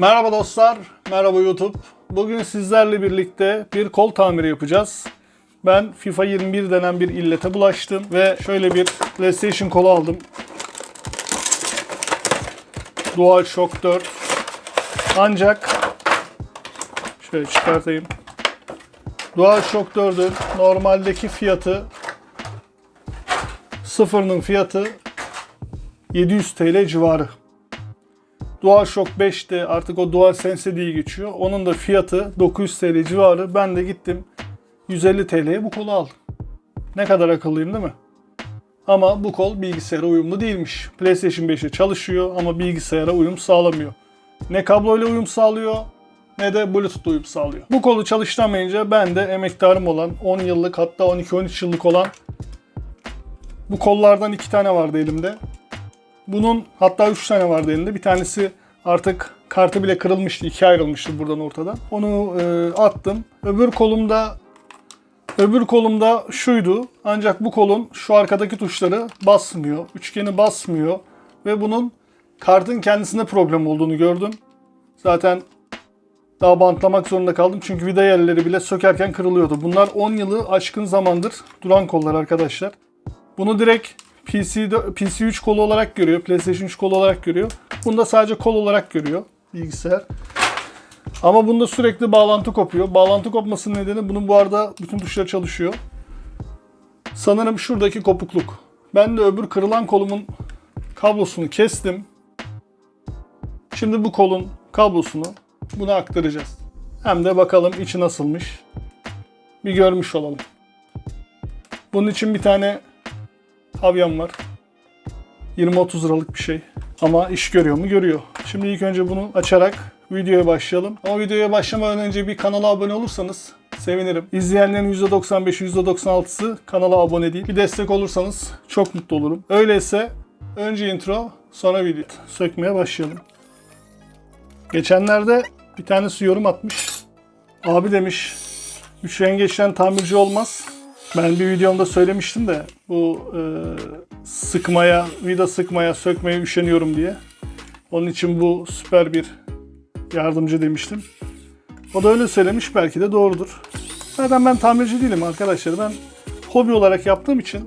Merhaba dostlar, merhaba YouTube. Bugün sizlerle birlikte bir kol tamiri yapacağız. Ben FIFA 21 denen bir illete bulaştım ve şöyle bir PlayStation kolu aldım. DualShock 4. Ancak şöyle çıkartayım. DualShock 4'ün normaldeki fiyatı sıfırının fiyatı 700 TL civarı. DualShock 5'te artık o DualSense diye geçiyor. Onun da fiyatı 900 TL civarı. Ben de gittim 150 TL'ye bu kolu aldım. Ne kadar akıllıyım değil mi? Ama bu kol bilgisayara uyumlu değilmiş. PlayStation 5'e çalışıyor ama bilgisayara uyum sağlamıyor. Ne kabloyla uyum sağlıyor ne de Bluetooth uyum sağlıyor. Bu kolu çalıştıramayınca ben de emektarım olan 10 yıllık hatta 12-13 yıllık olan bu kollardan iki tane vardı elimde. Bunun hatta 3 tane vardı elinde. Bir tanesi artık kartı bile kırılmıştı. ikiye ayrılmıştı buradan ortadan. Onu e, attım. Öbür kolumda öbür kolumda şuydu. Ancak bu kolun şu arkadaki tuşları basmıyor. Üçgeni basmıyor. Ve bunun kartın kendisinde problem olduğunu gördüm. Zaten daha bantlamak zorunda kaldım. Çünkü vida yerleri bile sökerken kırılıyordu. Bunlar 10 yılı aşkın zamandır duran kollar arkadaşlar. Bunu direkt PC, PC3 kolu olarak görüyor. PlayStation 3 kolu olarak görüyor. Bunda sadece kol olarak görüyor bilgisayar. Ama bunda sürekli bağlantı kopuyor. Bağlantı kopmasının nedeni bunun bu arada bütün tuşlar çalışıyor. Sanırım şuradaki kopukluk. Ben de öbür kırılan kolumun kablosunu kestim. Şimdi bu kolun kablosunu buna aktaracağız. Hem de bakalım içi nasılmış. Bir görmüş olalım. Bunun için bir tane Havyam var. 20-30 liralık bir şey. Ama iş görüyor mu? Görüyor. Şimdi ilk önce bunu açarak videoya başlayalım. Ama videoya başlamadan önce bir kanala abone olursanız sevinirim. İzleyenlerin %95'i %96'sı kanala abone değil. Bir destek olursanız çok mutlu olurum. Öyleyse önce intro sonra video. Sökmeye başlayalım. Geçenlerde bir tanesi yorum atmış. Abi demiş, üç yengeçten tamirci olmaz. Ben bir videomda söylemiştim de bu e, sıkmaya, vida sıkmaya, sökmeye üşeniyorum diye. Onun için bu süper bir yardımcı demiştim. O da öyle söylemiş belki de doğrudur. Zaten ben tamirci değilim arkadaşlar. Ben hobi olarak yaptığım için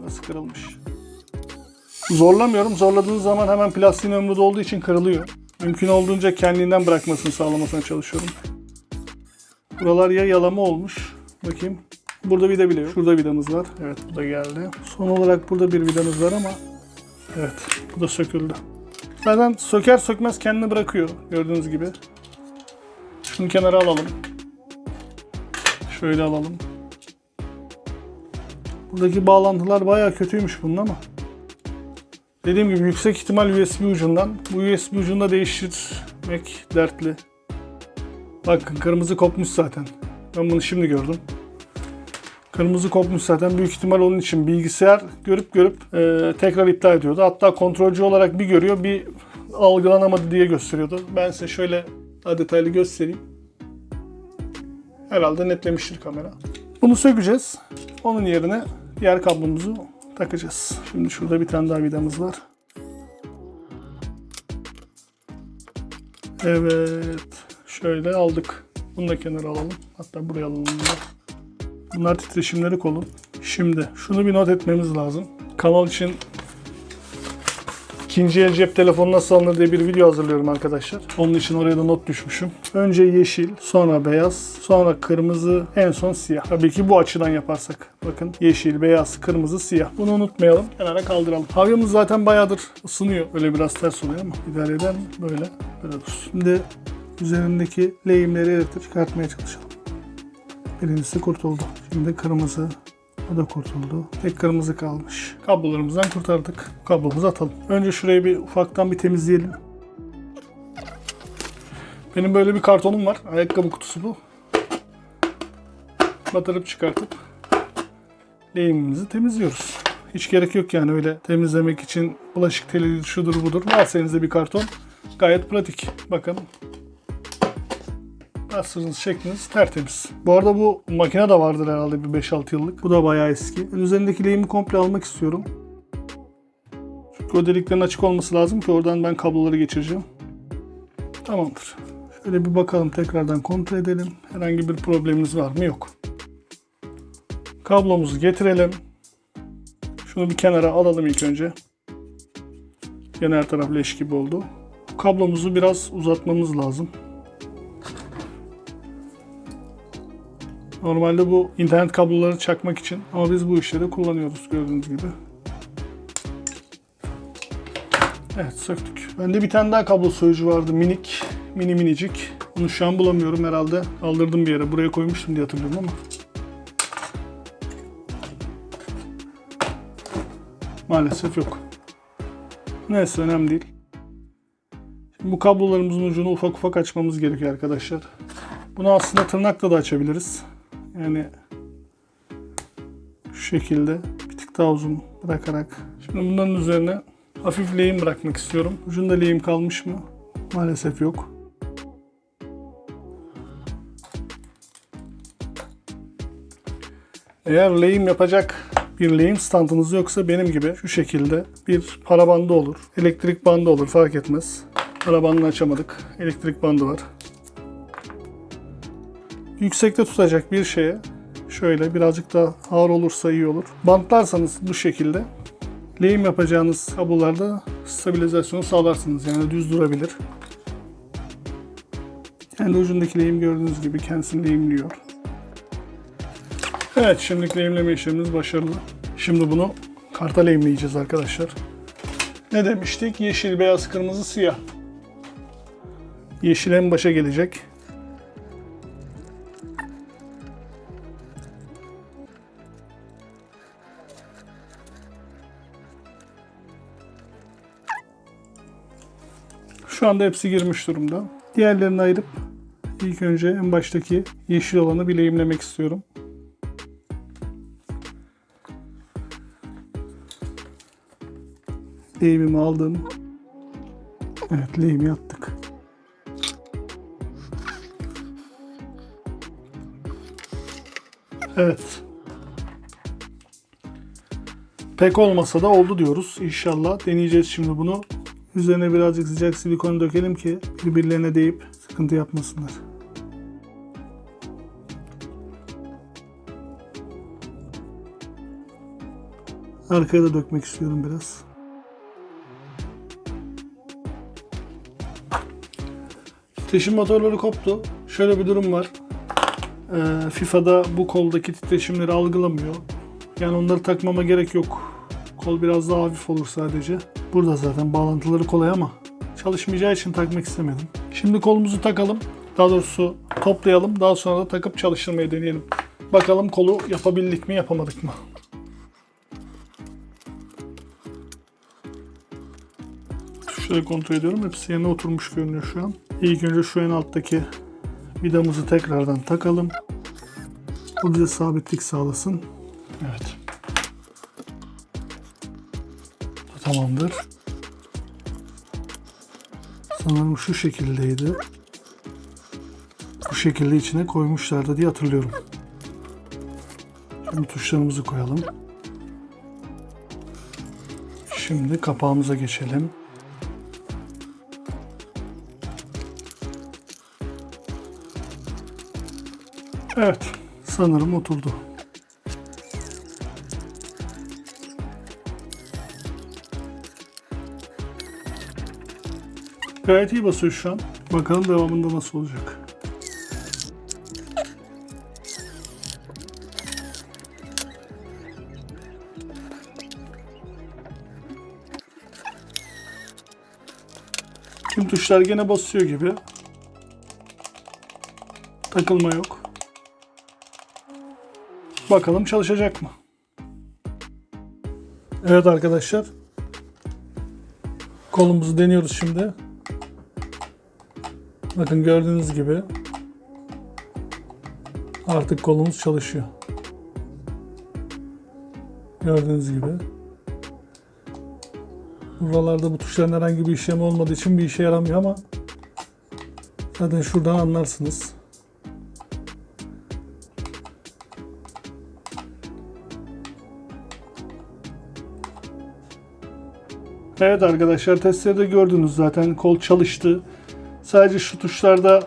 burası kırılmış. Zorlamıyorum. Zorladığınız zaman hemen plastiğin ömrü dolduğu için kırılıyor. Mümkün olduğunca kendinden bırakmasını sağlamasına çalışıyorum. Buralar ya yalama olmuş. Bakayım. Burada vida bile yok. Şurada vidamız var. Evet bu da geldi. Son olarak burada bir vidamız var ama evet bu da söküldü. Zaten söker sökmez kendini bırakıyor gördüğünüz gibi. Şunu kenara alalım. Şöyle alalım. Buradaki bağlantılar bayağı kötüymüş bunun ama. Dediğim gibi yüksek ihtimal USB ucundan. Bu USB ucunu da değiştirmek dertli. Bakın kırmızı kopmuş zaten. Ben bunu şimdi gördüm. Kırmızı kopmuş zaten. Büyük ihtimal onun için bilgisayar görüp görüp e, tekrar iptal ediyordu. Hatta kontrolcü olarak bir görüyor bir algılanamadı diye gösteriyordu. Ben size şöyle daha detaylı göstereyim. Herhalde netlemiştir kamera. Bunu sökeceğiz. Onun yerine diğer kablomuzu takacağız. Şimdi şurada bir tane daha vidamız var. Evet. Şöyle aldık. Bunu da kenara alalım. Hatta buraya alalım. Bunu. Bunlar titreşimleri kolun. Şimdi şunu bir not etmemiz lazım. Kanal için ikinci el cep telefonu nasıl alınır diye bir video hazırlıyorum arkadaşlar. Onun için oraya da not düşmüşüm. Önce yeşil, sonra beyaz, sonra kırmızı, en son siyah. Tabii ki bu açıdan yaparsak. Bakın yeşil, beyaz, kırmızı, siyah. Bunu unutmayalım. Kenara kaldıralım. Havyamız zaten bayağıdır ısınıyor. Öyle biraz ters oluyor ama idare eden böyle. Böyle. Şimdi üzerindeki lehimleri eritip çıkartmaya çalışalım. Birincisi kurtuldu. Şimdi kırmızı. O da kurtuldu. Tek kırmızı kalmış. Kablolarımızdan kurtardık. Kablomuzu atalım. Önce şurayı bir ufaktan bir temizleyelim. Benim böyle bir kartonum var. Ayakkabı kutusu bu. Batırıp çıkartıp lehimimizi temizliyoruz. Hiç gerek yok yani öyle temizlemek için bulaşık teli şudur budur. Varsa elinizde bir karton gayet pratik. Bakın Bastırdığınız şekliniz tertemiz. Bu arada bu makine de vardır herhalde bir 5-6 yıllık. Bu da bayağı eski. Ben üzerindeki lehimi komple almak istiyorum. Çünkü o deliklerin açık olması lazım ki oradan ben kabloları geçireceğim. Tamamdır. Şöyle bir bakalım tekrardan kontrol edelim. Herhangi bir problemimiz var mı? Yok. Kablomuzu getirelim. Şunu bir kenara alalım ilk önce. Gene her taraf leş gibi oldu. Kablomuzu biraz uzatmamız lazım. Normalde bu internet kabloları çakmak için ama biz bu işleri kullanıyoruz gördüğünüz gibi. Evet söktük. Bende bir tane daha kablo soyucu vardı minik, mini minicik. Onu şu an bulamıyorum herhalde. Aldırdım bir yere. Buraya koymuştum diye hatırlıyorum ama. Maalesef yok. Neyse önemli değil. Şimdi bu kablolarımızın ucunu ufak ufak açmamız gerekiyor arkadaşlar. Bunu aslında tırnakla da açabiliriz. Yani şu şekilde bir tık daha uzun bırakarak. Şimdi bunların üzerine hafif lehim bırakmak istiyorum. Ucunda lehim kalmış mı? Maalesef yok. Eğer lehim yapacak bir lehim standınız yoksa benim gibi şu şekilde bir para bandı olur. Elektrik bandı olur fark etmez. Para bandını açamadık. Elektrik bandı var. Yüksekte tutacak bir şeye şöyle birazcık daha ağır olursa iyi olur. Bantlarsanız bu şekilde lehim yapacağınız kablolarda stabilizasyonu sağlarsınız. Yani düz durabilir. Kendi ucundaki lehim gördüğünüz gibi kendisini lehimliyor. Evet şimdilik lehimleme işlemimiz başarılı. Şimdi bunu karta lehimleyeceğiz arkadaşlar. Ne demiştik? Yeşil, beyaz, kırmızı, siyah. Yeşil en başa gelecek. Şu anda hepsi girmiş durumda. Diğerlerini ayırıp ilk önce en baştaki yeşil olanı bir lehimlemek istiyorum. Lehimimi aldım. Evet lehimi attık. Evet. Pek olmasa da oldu diyoruz. İnşallah deneyeceğiz şimdi bunu. Üzerine birazcık sıcak silikon dökelim ki birbirlerine değip sıkıntı yapmasınlar. Arkaya da dökmek istiyorum biraz. Titreşim motorları koptu. Şöyle bir durum var. Ee, FIFA'da bu koldaki titreşimleri algılamıyor. Yani onları takmama gerek yok. Kol biraz daha hafif olur sadece. Burada zaten bağlantıları kolay ama çalışmayacağı için takmak istemedim. Şimdi kolumuzu takalım. Daha doğrusu toplayalım. Daha sonra da takıp çalıştırmayı deneyelim. Bakalım kolu yapabildik mi yapamadık mı? Şöyle kontrol ediyorum. Hepsi yerine oturmuş görünüyor şu an. İlk önce şu en alttaki vidamızı tekrardan takalım. Bu bize sabitlik sağlasın. Evet. Tamamdır. Sanırım şu şekildeydi. Bu şekilde içine koymuşlardı diye hatırlıyorum. Şimdi tuşlarımızı koyalım. Şimdi kapağımıza geçelim. Evet, sanırım oturdu. Gayet iyi basıyor şu an. Bakalım devamında nasıl olacak. Tüm tuşlar gene basıyor gibi. Takılma yok. Bakalım çalışacak mı? Evet arkadaşlar. Kolumuzu deniyoruz şimdi. Bakın gördüğünüz gibi artık kolumuz çalışıyor. Gördüğünüz gibi. Buralarda bu tuşların herhangi bir işlemi olmadığı için bir işe yaramıyor ama zaten şuradan anlarsınız. Evet arkadaşlar testlerde gördünüz zaten kol çalıştı. Sadece şu tuşlarda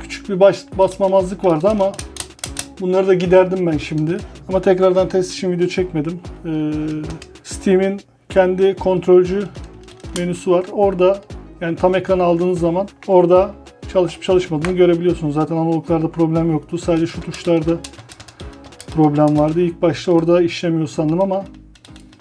küçük bir baş, basmamazlık vardı ama bunları da giderdim ben şimdi. Ama tekrardan test için video çekmedim. Ee, Steam'in kendi kontrolcü menüsü var. Orada yani tam ekran aldığınız zaman orada çalışıp çalışmadığını görebiliyorsunuz. Zaten analoglarda problem yoktu. Sadece şu tuşlarda problem vardı. İlk başta orada işlemiyor sandım ama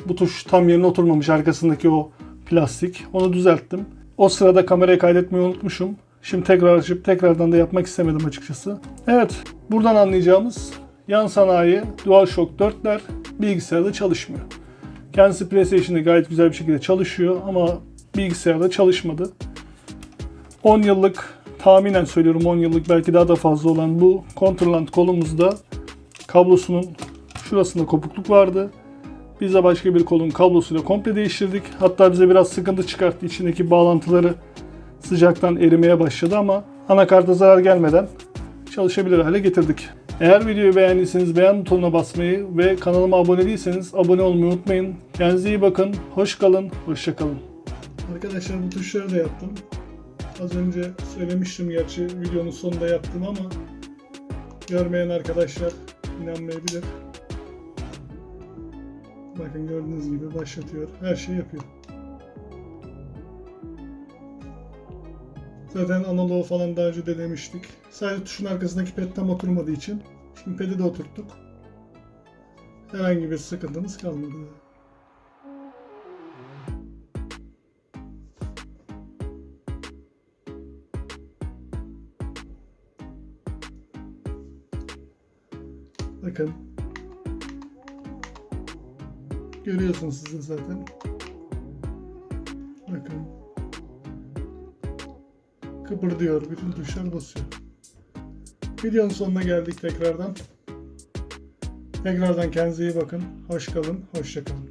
bu tuş tam yerine oturmamış arkasındaki o plastik. Onu düzelttim. O sırada kamerayı kaydetmeyi unutmuşum. Şimdi tekrar açıp tekrardan da yapmak istemedim açıkçası. Evet, buradan anlayacağımız yan sanayi DualShock 4'ler bilgisayarda çalışmıyor. Kendisi PlayStation'da gayet güzel bir şekilde çalışıyor ama bilgisayarda çalışmadı. 10 yıllık tahminen söylüyorum 10 yıllık belki daha da fazla olan bu Controland kolumuzda kablosunun şurasında kopukluk vardı. Biz de başka bir kolun kablosuyla komple değiştirdik. Hatta bize biraz sıkıntı çıkarttı. İçindeki bağlantıları sıcaktan erimeye başladı ama anakarta zarar gelmeden çalışabilir hale getirdik. Eğer videoyu beğendiyseniz beğen butonuna basmayı ve kanalıma abone değilseniz abone olmayı unutmayın. Kendinize iyi bakın. Hoş kalın. Hoşça kalın. Arkadaşlar bu tuşları da yaptım. Az önce söylemiştim gerçi videonun sonunda yaptım ama görmeyen arkadaşlar inanmayabilir. Bakın gördüğünüz gibi başlatıyor. Her şeyi yapıyor. Zaten analoğu falan daha önce denemiştik. Sadece tuşun arkasındaki ped tam oturmadığı için. Şimdi pedi de oturttuk. Herhangi bir sıkıntımız kalmadı. Bakın. Görüyorsunuz siz de zaten. Bakın. Kıpırdıyor. Bütün tuşlar basıyor. Videonun sonuna geldik tekrardan. Tekrardan kendinize iyi bakın. Hoş kalın. Hoşça kalın.